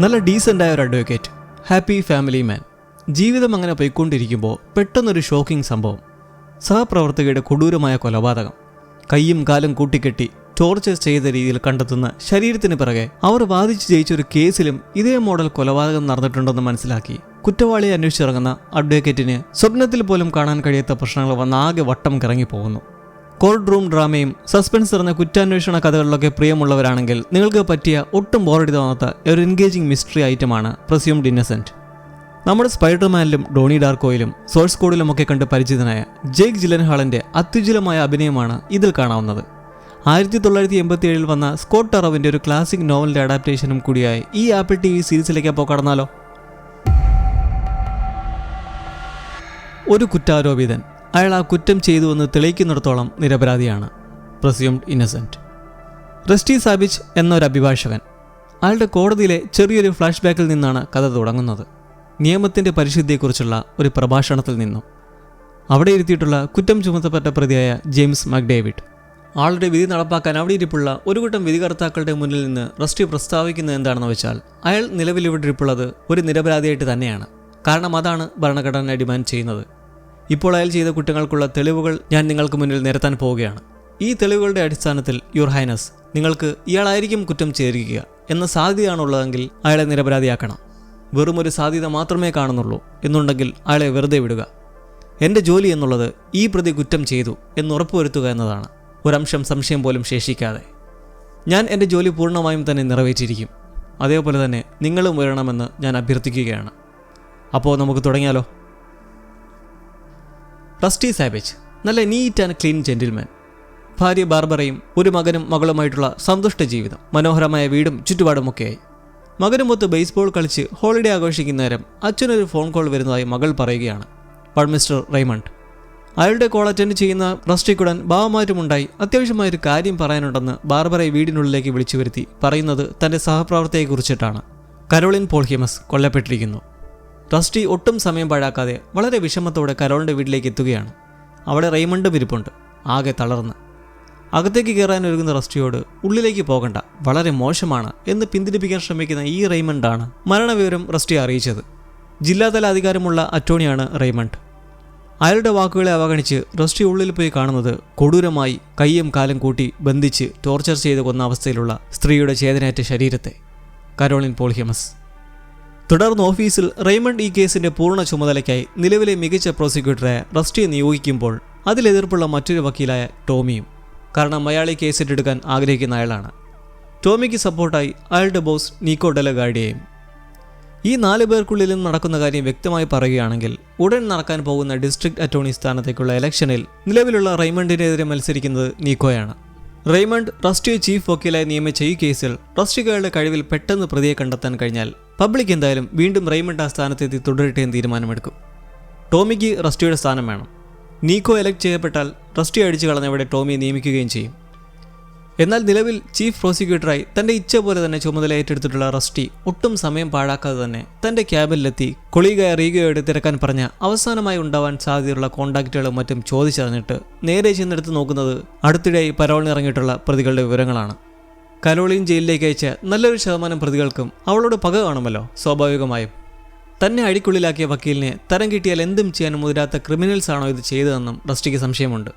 നല്ല ഡീസന്റായ ഒരു advocate happy family മാൻ ജീവിതം അങ്ങനെ പോയിക്കൊണ്ടിരിക്കുമ്പോൾ പെട്ടെന്നൊരു ഷോക്കിംഗ് സംഭവം. സഹപ്രവർത്തകയുടെ കൊടൂരമായ കൊലപാതകം. കൈയും കാലും കൂട്ടിക്കെട്ടി ടോർച്ചർ ചെയ്ത രീതിയിൽ കണ്ടെത്തുന്ന ശരീരത്തിന് പിറകെ അവർ വാദിച്ച് ജയിച്ച ഒരു കേസിലും ഇതേ മോഡൽ കൊലപാതകം നടന്നിട്ടുണ്ടെന്ന് മനസ്സിലാക്കി. കുറ്റവാളിയെ അന്വേഷിച്ചിറങ്ങുന്ന അഡ്വക്കേറ്റിന് സ്വപ്നത്തിൽ പോലും കാണാൻ കഴിയാത്ത പ്രശ്നങ്ങൾ വന്ന ആകെ വട്ടം കറങ്ങി പോകുന്നു കോർട്ട് റൂം ഡ്രാമയും സസ്പെൻസ് നിറഞ്ഞ കുറ്റാന്വേഷണ കഥകളിലൊക്കെ പ്രിയമുള്ളവരാണെങ്കിൽ നിങ്ങൾക്ക് പറ്റിയ ഒട്ടും ബോറടി തോന്നാത്ത ഒരു എൻഗേജിംഗ് മിസ്റ്ററി ഐറ്റമാണ് പ്രസ്യൂംഡ് ഇന്നസെന്റ് നമ്മുടെ സ്പൈഡർമാനിലും ഡോണി ഡാർക്കോയിലും സോഴ്സ് കോഡിലുമൊക്കെ കണ്ട് പരിചിതനായ ജേക്ക് ജിലൻഹാളിന്റെ അത്യുജ്വലമായ അഭിനയമാണ് ഇതിൽ കാണാവുന്നത്. ആയിരത്തി തൊള്ളായിരത്തി എൺപത്തി ഏഴിൽ വന്ന സ്കോട്ട് ടറവിന്റെ ഒരു ക്ലാസിക് നോവലിന്റെ അഡാപ്റ്റേഷനും കൂടിയായി ഈ ആപ്പിൾ ടി വി സീരീസിലേക്ക് അപ്പോൾ കടന്നാലോ? ഒരു കുറ്റാരോപിതൻ അയാൾ ആ കുറ്റം ചെയ്തുവെന്ന് തെളിയിക്കുന്നിടത്തോളം നിരപരാധിയാണ്. പ്രസ്യൂംഡ് ഇന്നസെന്റ് റസ്റ്റി സാബിച്ച് എന്നൊരു അഭിഭാഷകൻ. അയാളുടെ കോടതിയിലെ ചെറിയൊരു ഫ്ലാഷ് ബാക്കിൽ നിന്നാണ് കഥ തുടങ്ങുന്നത്. നിയമത്തിന്റെ പരിശുദ്ധിയെക്കുറിച്ചുള്ള ഒരു പ്രഭാഷണത്തിൽ നിന്നും. അവിടെ ഇരുത്തിയിട്ടുള്ള കുറ്റം ചുമത്തപ്പെട്ട പ്രതിയായ ജെയിംസ് മക്ഡേവിഡ്. ആളുടെ വിധി നടപ്പാക്കാൻ അവിടെ ഇരിപ്പുള്ള ഒരു കൂട്ടം വിധികർത്താക്കളുടെ മുന്നിൽ നിന്ന് റസ്റ്റി പ്രസ്താവിക്കുന്നത് എന്താണെന്ന് വെച്ചാൽ അയാൾ നിലവിലിവിടെ ഇരിപ്പുള്ളത് ഒരു നിരപരാധിയായിട്ട് തന്നെയാണ്. കാരണം അതാണ് ഭരണഘടന ഡിമാൻഡ് ചെയ്യുന്നത്. ഇപ്പോൾ അയാൾ ചെയ്ത കുറ്റങ്ങൾക്കുള്ള തെളിവുകൾ ഞാൻ നിങ്ങൾക്ക് മുന്നിൽ നിരത്താൻ പോവുകയാണ്. ഈ തെളിവുകളുടെ അടിസ്ഥാനത്തിൽ യുവർ ഹൈനസ് നിങ്ങൾക്ക് ഇയാളായിരിക്കും കുറ്റം ചേരുക എന്ന സാധ്യതയാണുള്ളതെങ്കിൽ അയാളെ നിരപരാധിയാക്കണം. വെറും ഒരു സാധ്യത മാത്രമേ കാണുന്നുള്ളൂ എന്നുണ്ടെങ്കിൽ അയാളെ വെറുതെ വിടുക. എന്റെ ജോലി എന്നുള്ളത് ഈ പ്രതി കുറ്റം ചെയ്തു എന്ന് ഉറപ്പുവരുത്തുക എന്നതാണ്. ഒരംശം സംശയം പോലും ശേഷിക്കാതെ. ഞാൻ എന്റെ ജോലി പൂർണമായും തന്നെ നിറവേറ്റിയിരിക്കും. അതേപോലെ തന്നെ നിങ്ങളും വരണമെന്ന് ഞാൻ അഭ്യർത്ഥിക്കുകയാണ്. അപ്പോൾ നമുക്ക് തുടങ്ങിയാലോ? റസ്റ്റി സാബേജ് നല്ല നീറ്റ് ആൻഡ് ക്ലീൻ ജെന്റിൽമാൻ. ഭാര്യ ബാർബറയും ഒരു മകനും മകളുമായിട്ടുള്ള സന്തുഷ്ട ജീവിതം മനോഹരമായ വീടും ചുറ്റുപാടുമൊക്കെയായി. മകനുമൊത്ത് ബേസ്ബോൾ കളിച്ച് ഹോളിഡേ ആഘോഷിക്കുന്ന നേരം അച്ഛനൊരു ഫോൺ കോൾ വരുന്നതായി മകൾ പറയുകയാണ് പൾ മിസ്റ്റർ റൈമണ്ട് അയാളുടെ കോൾ അറ്റൻഡ് ചെയ്യുന്ന റസ്റ്റിക്കുടൻ ഭാവമാറ്റമുണ്ടായി അത്യാവശ്യമായൊരു കാര്യം പറയാനുണ്ടെന്ന് ബാർബറെ വീടിനുള്ളിലേക്ക് വിളിച്ചു വരുത്തി പറയുന്നത് തന്റെ സഹപ്രവർത്തകയെക്കുറിച്ചിട്ടാണ്. കരോളിൻ പോൾഹിമസ് കൊല്ലപ്പെട്ടിരിക്കുന്നു. റസ്റ്റി ഒട്ടും സമയം പാഴാക്കാതെ വളരെ വിഷമത്തോടെ കരോളിന്റെ വീട്ടിലേക്ക് എത്തുകയാണ്. അവിടെ റെയ്മണ്ടും ഇരിപ്പുണ്ട്. ആകെ തളർന്ന്. അകത്തേക്ക് കയറാൻ ഒരുങ്ങുന്ന റസ്റ്റിയോട് ഉള്ളിലേക്ക് പോകണ്ട. വളരെ മോശമാണ് എന്ന് പിന്തിരിപ്പിക്കാൻ ശ്രമിക്കുന്ന ഈ റെയ്മണ്ടാണ് മരണവിവരം റസ്റ്റി അറിയിച്ചത്. ജില്ലാതല അധികാരമുള്ള അറ്റോണിയാണ് റെയ്മണ്ട്. അയാളുടെ വാക്കുകളെ അവഗണിച്ച് റസ്റ്റി ഉള്ളിൽ പോയി കാണുന്നത് കൊടൂരമായി കയ്യും കാലും കൂട്ടി ബന്ധിച്ച് ടോർച്ചർ ചെയ്ത് കൊന്ന അവസ്ഥയിലുള്ള സ്ത്രീയുടെ ചേതനേറ്റ ശരീരത്തെ. കരോളിൻ പോൾഹിയമസ് തുടർന്ന് ഓഫീസിൽ റെയ്മണ്ട് ഈ കേസിന്റെ പൂർണ ചുമതലയ്ക്കായി നിലവിലെ മികച്ച പ്രോസിക്യൂട്ടറെ റസ്റ്റിയെ നിയോഗിക്കുമ്പോൾ അതിലെതിർപ്പുള്ള മറ്റൊരു വക്കീലായ ടോമിയും. കാരണം അയാൾ ഈ കേസ് ഏറ്റെടുക്കാൻ ആഗ്രഹിക്കുന്ന അയാളാണ്. ടോമിക്ക് സപ്പോർട്ടായി അയാളുടെ ബോസ് നീക്കോ ഡെലഗാഡിയെയും. ഈ നാല് പേർക്കുള്ളിലും നടക്കുന്ന കാര്യം വ്യക്തമായി പറയുകയാണെങ്കിൽ ഉടൻ നടക്കാൻ പോകുന്ന ഡിസ്ട്രിക്ട് അറ്റോർണി സ്ഥാനത്തേക്കുള്ള ഇലക്ഷനിൽ നിലവിലുള്ള റെയ്മണ്ടിനെതിരെ മത്സരിക്കുന്നത് നീക്കോയാണ്. റെയ്മണ്ട് റസ്റ്റിയെ ചീഫ് വക്കീലായി നിയമിച്ച ഈ കേസിൽ റസ്റ്റികളുടെ കഴിവിൽ പെട്ടെന്ന് പ്രതിയെ കണ്ടെത്താൻ കഴിഞ്ഞാൽ പബ്ലിക് എന്തായാലും വീണ്ടും റെയ്മണ്ട് ആ സ്ഥാനത്തെത്തി തുടരട്ടെ എന്ന് തീരുമാനമെടുക്കും. ടോമിക്ക് റസ്റ്റിയുടെ സ്ഥാനം വേണം. നീക്കോ എലക്ട് ചെയ്യപ്പെട്ടാൽ റസ്റ്റി അടിച്ചു കളഞ്ഞവിടെ ടോമിയെ നിയമിക്കുകയും ചെയ്യും. എന്നാൽ നിലവിൽ ചീഫ് പ്രോസിക്യൂട്ടറായി തന്റെ ഇച്ഛ പോലെ തന്നെ ചുമതല ഏറ്റെടുത്തിട്ടുള്ള റസ്റ്റി ഒട്ടും സമയം പാഴാക്കാതെ തന്നെ തന്റെ ക്യാബിനിലെത്തി കൊളീഗായ റീഗയോട് തിരക്കാൻ പറഞ്ഞ അവസാനമായി ഉണ്ടാവാൻ സാധ്യതയുള്ള കോണ്ടാക്റ്റുകളും മറ്റും ചോദിച്ചറിഞ്ഞിട്ട് നേരെ ചെന്നെടുത്ത് നോക്കുന്നത് അടുത്തിടെയായി പരോളിനിറങ്ങിയിട്ടുള്ള പ്രതികളുടെ വിവരങ്ങളാണ്. കരോളിൻ ജയിലിലേക്ക് അയച്ച നല്ലൊരു ശതമാനം പ്രതികൾക്കും അവളോട് പക കാണുമല്ലോ. സ്വാഭാവികമായും. തന്നെ അടിക്കുള്ളിലാക്കിയ വക്കീലിനെ തരം കിട്ടിയാൽ എന്തും ചെയ്യാൻ മുതിരാത്ത ക്രിമിനൽസ് ആണോ ഇത് ചെയ്തതെന്നും റസ്റ്റിക്ക് സംശയമുണ്ട്.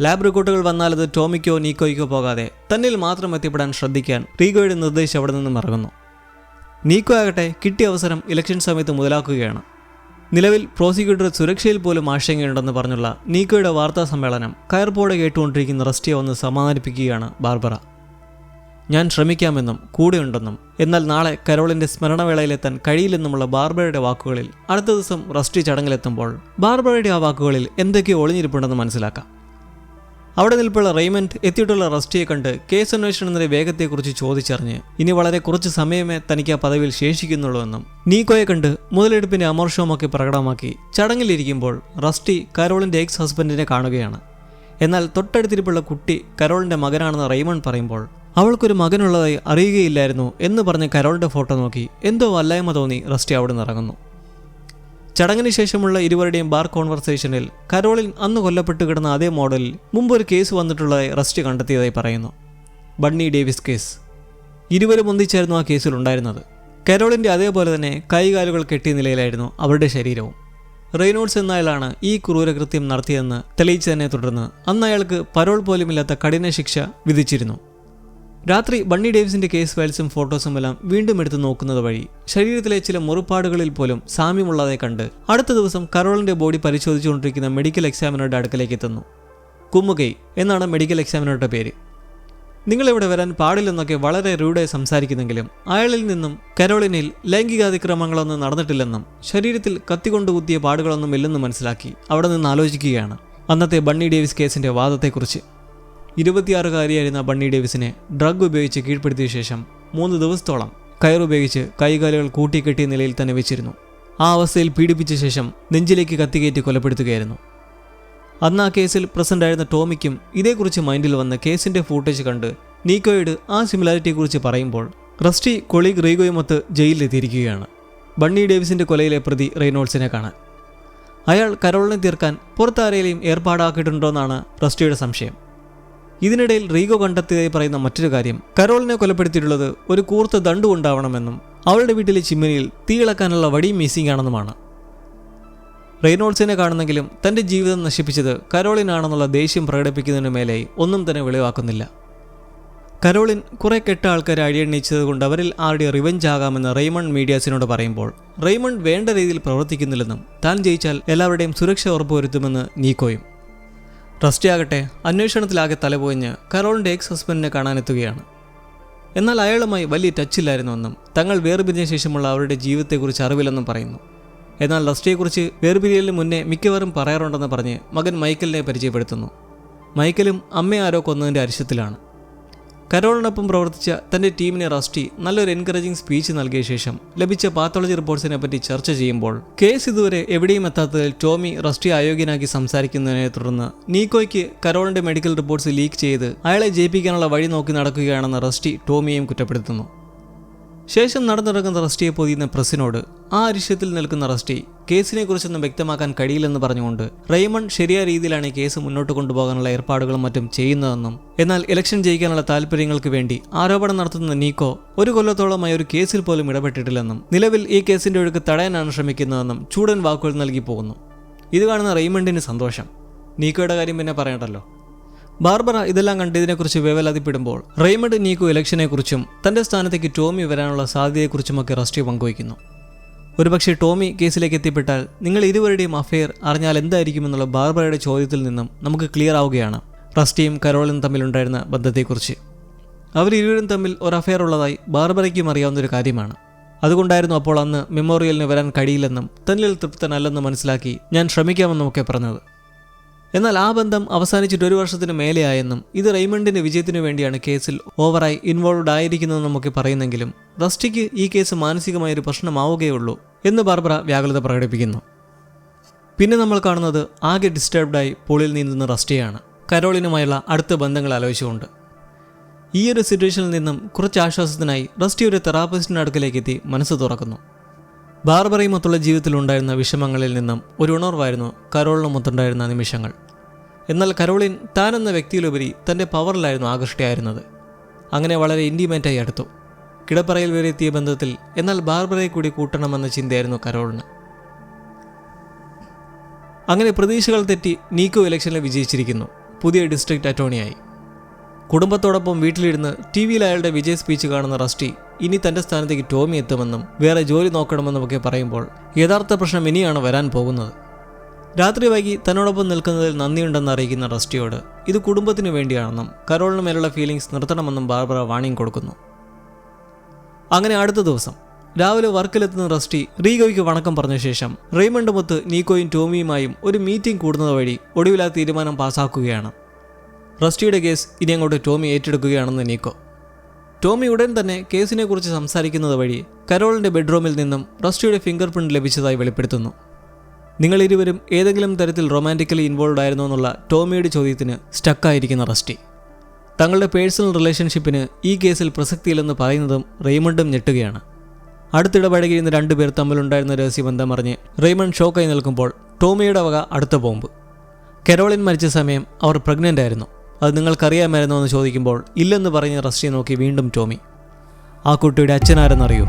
ലാബ് റിപ്പോർട്ടുകൾ വന്നാൽ അത് ടോമിക്കോ നീക്കോയ്ക്കോ പോകാതെ തന്നിൽ മാത്രം എത്തിപ്പെടാൻ ശ്രദ്ധിക്കാൻ റീഗോയുടെ നിർദ്ദേശം അവിടെ നിന്നും ഇറങ്ങുന്നു. നീക്കോ ആകട്ടെ കിട്ടിയ അവസരം ഇലക്ഷൻ സമയത്ത് മുതലാക്കുകയാണ്. നിലവിൽ പ്രോസിക്യൂട്ടർ സുരക്ഷയിൽ പോലും ആശങ്കയുണ്ടെന്ന് പറഞ്ഞുള്ള നീക്കോയുടെ വാർത്താ സമ്മേളനം കയർപ്പോടെ കേട്ടുകൊണ്ടിരിക്കുന്ന റസ്റ്റിയെ ഒന്ന് സമാധാനിപ്പിക്കുകയാണ് ബാർബറ. ഞാൻ ശ്രമിക്കാമെന്നും കൂടെയുണ്ടെന്നും. എന്നാൽ നാളെ കരോളിന്റെ സ്മരണവേളയിലെത്താൻ കഴിയില്ലെന്നുമുള്ള ബാർബറയുടെ വാക്കുകളിൽ അടുത്ത ദിവസം റസ്റ്റി ചടങ്ങിലെത്തുമ്പോൾ ബാർബറയുടെ ആ വാക്കുകളിൽ എന്തൊക്കെയോ ഒളിഞ്ഞിരിപ്പുണ്ടെന്ന് മനസ്സിലാക്കാം. അവിടെ നിൽപ്പുള്ള റെയ്മൻഡ് എത്തിയിട്ടുള്ള റസ്റ്റിയെ കണ്ട് കേസ് അന്വേഷണത്തിന്റെ വേഗത്തെക്കുറിച്ച് ചോദിച്ചറിഞ്ഞ് ഇനി വളരെ കുറച്ച് സമയമേ തനിക്ക് ആ പദവിയിൽ ശേഷിക്കുന്നുള്ളൂ എന്നും നീക്കോയെ കണ്ട് മുതലെടുപ്പിന്റെ അമർഷവുമൊക്കെ പ്രകടമാക്കി ചടങ്ങിലിരിക്കുമ്പോൾ റസ്റ്റി കരോളിന്റെ എക്സ് ഹസ്ബൻഡിനെ കാണുകയാണ്. എന്നാൽ തൊട്ടടുത്തിരിപ്പുള്ള കുട്ടി കരോളിന്റെ മകനാണെന്ന് റെയ്മൺ പറയുമ്പോൾ അവൾക്കൊരു മകനുള്ളതായി അറിയുകയില്ലായിരുന്നു എന്ന് പറഞ്ഞ് കരോളിന്റെ ഫോട്ടോ നോക്കി. എന്തോ വല്ലായ്മ തോന്നി റസ്റ്റി അവിടെ നിറങ്ങുന്നു ചടങ്ങിന് ശേഷമുള്ള ഇരുവരുടെയും ബാർ കോൺവെർസേഷനിൽ കരോളിൻ അന്ന് കൊല്ലപ്പെട്ട് കിടന്ന അതേ മോഡലിൽ ഒരു കേസ് വന്നിട്ടുള്ളതായി റസ്റ്റ് കണ്ടെത്തിയതായി പറയുന്നു. Bunny Davis case. ഇരുവരും ഒന്നിച്ചായിരുന്നു ആ കേസിൽ ഉണ്ടായിരുന്നത്. കരോളിന്റെ അതേപോലെ തന്നെ കൈകാലുകൾ കെട്ടിയ നിലയിലായിരുന്നു അവരുടെ ശരീരവും. റെയ്നോൾഡ്സ് എന്നയാളാണ് ഈ ക്രൂരകൃത്യം നടത്തിയതെന്ന് തെളിയിച്ചതിനെ തുടർന്ന് അന്ന് അയാൾക്ക് പരോൾ പോലുമില്ലാത്ത കഠിന ശിക്ഷ വിധിച്ചിരുന്നു. രാത്രി ബണ്ണി ഡേവിസിന്റെ കേസ് ഫയൽസും ഫോട്ടോസും എല്ലാം വീണ്ടും എടുത്തു നോക്കുന്നത് വഴി ശരീരത്തിലെ ചില മുറിപ്പാടുകളിൽ പോലും സാമ്യമുള്ളതായി കണ്ട് അടുത്ത ദിവസം കരോളിന്റെ ബോഡി പരിശോധിച്ചുകൊണ്ടിരിക്കുന്ന മെഡിക്കൽ എക്സാമിനറുടെ അടുക്കലേക്ക് എത്തുന്നു. കുമ്മുകൈ എന്നാണ് മെഡിക്കൽ എക്സാമിനറുടെ പേര്. നിങ്ങളിവിടെ വരാൻ പാടില്ലെന്നൊക്കെ വളരെ റൂഡായി സംസാരിക്കുന്നെങ്കിലും അയാളിൽ നിന്നും കരോളിനിൽ ലൈംഗികാതിക്രമങ്ങളൊന്നും നടന്നിട്ടില്ലെന്നും ശരീരത്തിൽ കത്തികൊണ്ട് കുത്തിയ പാടുകളൊന്നും ഇല്ലെന്നും മനസ്സിലാക്കി അവിടെ നിന്ന് ആലോചിക്കുകയാണ്. അന്നത്തെ ബണ്ണി ഡേവിസ് കേസിന്റെ വാദത്തെക്കുറിച്ച്. ഇരുപത്തിയാറുകാരിയായിരുന്ന ബണ്ണി ഡേവിസിനെ ഡ്രഗ് ഉപയോഗിച്ച് കീഴ്പ്പെടുത്തിയ ശേഷം മൂന്ന് ദിവസത്തോളം കയറുപയോഗിച്ച് കൈകാലുകൾ കൂട്ടിക്കെട്ടിയ നിലയിൽ തന്നെ വെച്ചിരുന്നു. ആ അവസ്ഥയിൽ പീഡിപ്പിച്ച ശേഷം നെഞ്ചിലേക്ക് കത്തികയറ്റി കൊലപ്പെടുത്തുകയായിരുന്നു. അന്ന് ആ കേസിൽ പ്രസന്റ് ആയിരുന്ന ടോമിക്കും ഇതേക്കുറിച്ച് മൈൻഡിൽ വന്ന് കേസിന്റെ ഫൂട്ടേജ് കണ്ട് നീക്കോയോട് ആ സിമിലാരിറ്റിയെക്കുറിച്ച് പറയുമ്പോൾ റസ്റ്റി കൊളീഗ് റീഗോയുമൊത്ത് ജയിലിലെത്തിയിരിക്കുകയാണ്. ബണ്ണി ഡേവിസിന്റെ കൊലയിലെ പ്രതി റെയ്നോൾസിനെ കാണാൻ. അയാൾ കരോളിനെ തീർക്കാൻ പുറത്താരെയും ഏർപ്പാടാക്കിയിട്ടുണ്ടോയെന്നാണ് റസ്റ്റിയുടെ സംശയം. ഇതിനിടയിൽ റീഗോ കണ്ടെത്തിയതായി പറയുന്ന മറ്റൊരു കാര്യം കരോളിനെ കൊലപ്പെടുത്തിയിട്ടുള്ളത് ഒരു കൂർത്ത ദണ്ടു ഉണ്ടാവണമെന്നും അവളുടെ വീട്ടിലെ ചിമ്മിനിയിൽ തീയിളക്കാനുള്ള വടിയും മിസ്സിംഗ് ആണെന്നുമാണ് റെയ്നോൾസിനെ കാണുന്നെങ്കിലും തന്റെ ജീവിതം നശിപ്പിച്ചത് കരോളിനാണെന്നുള്ള ദേഷ്യം പ്രകടിപ്പിക്കുന്നതിന് മേലായി ഒന്നും തന്നെ വെളിവാക്കുന്നില്ല. കരോളിൻ കുറെ കെട്ട ആൾക്കാരെ അടിയണിച്ചത് കൊണ്ട് അവരിൽ ആരുടെ റിവഞ്ച് ആകാമെന്ന് റെയ്മണ്ട് മീഡിയാസിനോട് പറയുമ്പോൾ റെയ്മണ്ട് വേണ്ട രീതിയിൽ പ്രവർത്തിക്കുന്നില്ലെന്നും താൻ ജയിച്ചാൽ എല്ലാവരുടെയും സുരക്ഷ ഉറപ്പുവരുത്തുമെന്ന് നീക്കോയും. റസ്റ്റി ആകട്ടെ അന്വേഷണത്തിലാകെ തലപോയിഞ്ഞ് കരോളിന്റെ എക്സ് ഹസ്ബൻഡിനെ കാണാനെത്തുകയാണ്. എന്നാൽ അയാളുമായി വലിയ ടച്ചില്ലായിരുന്നുവെന്നും തങ്ങൾ വേർപിരിഞ്ഞ ശേഷമുള്ള അവരുടെ ജീവിതത്തെക്കുറിച്ച് അറിവില്ലെന്നും പറയുന്നു. എന്നാൽ റസ്റ്റിയെക്കുറിച്ച് വേർപിരിയലിന് മുന്നേ മിക്കവാറും പറയാറുണ്ടെന്ന് പറഞ്ഞ് മകൻ മൈക്കലിനെ പരിചയപ്പെടുത്തുന്നു. മൈക്കലും അമ്മയെ ആരോ കൊന്നതിന്റെ അരിശത്തിലാണ്. കരോളിനൊപ്പം പ്രവർത്തിച്ച തന്റെ ടീമിനെ റസ്റ്റി നല്ലൊരു എൻകറേജിംഗ് സ്പീച്ച് നൽകിയ ശേഷം ലഭിച്ച പാത്തോളജി റിപ്പോർട്ട്സിനെ പറ്റി ചർച്ച ചെയ്യുമ്പോൾ കേസ് ഇതുവരെ എവിടെയും എത്താത്തതിൽ ടോമി റസ്റ്റി അയോഗ്യനാക്കി സംസാരിക്കുന്നതിനെ തുടർന്ന് നീക്കോയ്ക്ക് കരോളിന്റെ മെഡിക്കൽ റിപ്പോർട്ട്സ് ലീക്ക് ചെയ്ത് അയാളെ ജയിപ്പിക്കാനുള്ള വഴി നോക്കി നടക്കുകയാണെന്ന് റസ്റ്റി ടോമിയെയും കുറ്റപ്പെടുത്തുന്നു. ശേഷം നടന്നിറങ്ങുന്ന റസ്റ്റിയെ പൊതിയുന്ന പ്രസിനോട് ആ അരിശ്യത്തിൽ നിൽക്കുന്ന റസ്റ്റി കേസിനെ കുറിച്ചൊന്നും വ്യക്തമാക്കാൻ കഴിയില്ലെന്ന് പറഞ്ഞുകൊണ്ട് റെയ്മൺ ശരിയായ രീതിയിലാണ് ഈ കേസ് മുന്നോട്ട് കൊണ്ടുപോകാനുള്ള ഏർപ്പാടുകളും മറ്റും ചെയ്യുന്നതെന്നും എന്നാൽ ഇലക്ഷൻ ജയിക്കാനുള്ള താല്പര്യങ്ങൾക്ക് വേണ്ടി ആരോപണം നടത്തുന്ന നീക്കോ ഒരു കൊല്ലത്തോളമായി ഒരു കേസിൽ പോലും ഇടപെട്ടിട്ടില്ലെന്നും നിലവിൽ ഈ കേസിന്റെ ഒഴുക്ക് തടയാനാണ് ശ്രമിക്കുന്നതെന്നും ചൂടൻ വാക്കുകൾ നൽകി പോകുന്നു. ഇത് കാണുന്ന റെയ്മണ്ടിന് സന്തോഷം. നീക്കോയുടെ കാര്യം പിന്നെ പറയണ്ടല്ലോ. ബാർബറ ഇതെല്ലാം കണ്ട് ഇതിനെക്കുറിച്ച് വേവലാതിപ്പെടുമ്പോൾ റെയ്മഡ് നീക്കു ഇലക്ഷനെക്കുറിച്ചും തന്റെ സ്ഥാനത്തേക്ക് ടോമി വരാനുള്ള സാധ്യതയെക്കുറിച്ചുമൊക്കെ റസ്റ്റി പങ്കുവയ്ക്കുന്നു. ഒരുപക്ഷെ ടോമി കേസിലേക്ക് എത്തിപ്പെട്ടാൽ നിങ്ങൾ ഇരുവരുടെയും അഫയർ അറിഞ്ഞാൽ എന്തായിരിക്കുമെന്നുള്ള ബാർബറയുടെ ചോദ്യത്തിൽ നിന്നും നമുക്ക് ക്ലിയർ ആവുകയാണ്. റസ്റ്റിയും കരോളും തമ്മിലുണ്ടായിരുന്ന ബന്ധത്തെക്കുറിച്ച്. അവരിരുവരും തമ്മിൽ ഒരു അഫയർ ഉള്ളതായി ബാർബറയ്ക്കും അറിയാവുന്ന ഒരു കാര്യമാണ്. അതുകൊണ്ടായിരുന്നു അപ്പോൾ അന്ന് മെമ്മോറിയലിന് വരാൻ കഴിയില്ലെന്നും തന്നിൽ തൃപ്തനല്ലെന്ന് മനസ്സിലാക്കി ഞാൻ ശ്രമിക്കാമെന്നും ഒക്കെ പറഞ്ഞത്. എന്നാൽ ആ ബന്ധം അവസാനിച്ചിട്ട് ഒരു വർഷത്തിന് മേലെയായെന്നും ഇത് റെയ്മണ്ടിന്റെ വിജയത്തിനു വേണ്ടിയാണ് കേസിൽ ഓവറായി ഇൻവോൾവ് ആയിരിക്കുന്നതെന്നും നമുക്ക് പറയുന്നെങ്കിലും റസ്റ്റിക്ക് ഈ കേസ് മാനസികമായ ഒരു പ്രശ്നമാവുകയുള്ളൂ എന്ന് ബാർബറ വ്യാകുലത പ്രകടിപ്പിക്കുന്നു. പിന്നെ നമ്മൾ കാണുന്നത് ആകെ ഡിസ്റ്റർബ്ഡായി പോളിൽ നീന്തുന്ന റസ്റ്റിയാണ്. കരോളിനുമായുള്ള അടുത്ത ബന്ധങ്ങൾ ആലോചിച്ചുകൊണ്ട്. ഈ ഒരു സിറ്റുവേഷനിൽ നിന്നും കുറച്ച് ആശ്വാസത്തിനായി റസ്റ്റി ഒരു തെറാപ്പിസ്റ്റിന്റെ അടുക്കലേക്ക് എത്തി മനസ്സ് തുറക്കുന്നു. ബാർബറയും മൊത്തുള്ള ജീവിതത്തിലുണ്ടായിരുന്ന വിഷമങ്ങളിൽ നിന്നും ഒരു ഉണർവായിരുന്നു കരോളിനും മൊത്തുണ്ടായിരുന്ന നിമിഷങ്ങൾ. എന്നാൽ കരോളിൻ താനെന്ന വ്യക്തിയിലുപരി തന്റെ പവറിലായിരുന്നു ആകൃഷ്ടയായിരുന്നത്. അങ്ങനെ വളരെ ഇന്റിമേറ്റായി അടുത്തു. കിടപ്പറയിൽ വരെ എത്തിയ ബന്ധത്തിൽ എന്നാൽ ബാർബറയെ കൂടി കൂട്ടണമെന്ന ചിന്തയായിരുന്നു കരോളിന്. അങ്ങനെ പ്രതീക്ഷകൾ തെറ്റി നീക്കോ ഇലക്ഷനിൽ വിജയിച്ചിരിക്കുന്നു. പുതിയ ഡിസ്ട്രിക്ട് അറ്റോർണിയായി കുടുംബത്തോടൊപ്പം വീട്ടിലിരുന്ന് ടി വിയിൽ അയാളുടെ വിജയ സ്പീച്ച് കാണുന്ന റസ്റ്റി ഇനി തന്റെ സ്ഥാനത്തേക്ക് ടോമി എത്തുമെന്നും വേറെ ജോലി നോക്കണമെന്നും ഒക്കെ പറയുമ്പോൾ യഥാർത്ഥ പ്രശ്നം ഇനിയാണ് വരാൻ പോകുന്നത്. രാത്രി വൈകി തന്നോടൊപ്പം നിൽക്കുന്നതിൽ നന്ദിയുണ്ടെന്ന് അറിയിക്കുന്ന റസ്റ്റിയോട് ഇത് കുടുംബത്തിന് വേണ്ടിയാണെന്നും കരോളിന് മേലുള്ള ഫീലിംഗ്സ് നിർത്തണമെന്നും ബാർബറ വാണിംഗ് കൊടുക്കുന്നു. അങ്ങനെ അടുത്ത ദിവസം രാവിലെ വർക്കിലെത്തുന്ന റസ്റ്റി റീഗോയ്ക്ക് വണക്കം പറഞ്ഞ ശേഷം റെയ്മണ്ട് മൊത്ത് നീക്കോയും ടോമിയുമായും ഒരു മീറ്റിംഗ് കൂടുന്നത് വഴി ഒടുവിൽ ആ തീരുമാനം പാസാക്കുകയാണ്. റസ്റ്റിയുടെ കേസ് ഇനി അങ്ങോട്ട് ടോമി ഏറ്റെടുക്കുകയാണെന്ന് നീക്കോ. ടോമി ഉടൻ തന്നെ കേസിനെക്കുറിച്ച് സംസാരിക്കുന്നത് വഴി കരോളിന്റെ ബെഡ്റൂമിൽ നിന്നും റസ്റ്റിയുടെ ഫിംഗർ പ്രിന്റ് ലഭിച്ചതായി വെളിപ്പെടുത്തുന്നു. നിങ്ങൾ ഇരുവരും ഏതെങ്കിലും തരത്തിൽ റൊമാന്റിക്കലി ഇൻവോൾവ് ആയിരുന്നു എന്നുള്ള ടോമിയുടെ ചോദ്യത്തിന് സ്റ്റക്കായിരിക്കുന്ന റസ്റ്റി. തങ്ങളുടെ പേഴ്സണൽ റിലേഷൻഷിപ്പിന് ഈ കേസിൽ പ്രസക്തിയില്ലെന്ന് പറയുന്നതും റെയ്മണ്ടും ഞെട്ടുകയാണ്. അടുത്തിടപഴകിയിരുന്ന രണ്ടുപേർ തമ്മിലുണ്ടായിരുന്ന രഹസ്യബന്ധം അറിഞ്ഞ് റെയ്മണ്ട് ഷോക്കായി നിൽക്കുമ്പോൾ ടോമിയുടെ വക അടുത്ത ബോംബ്. കെറോളിൻ മരിച്ച സമയം അവർ പ്രഗ്നന്റ് ആയിരുന്നു. അത് നിങ്ങൾക്കറിയാമായിരുന്നോ എന്ന് ചോദിക്കുമ്പോൾ ഇല്ലെന്ന് പറഞ്ഞ് റസ്റ്റിയെ നോക്കി വീണ്ടും ടോമി. ആ കുട്ടിയുടെ അച്ഛനാരെന്നറിയോ?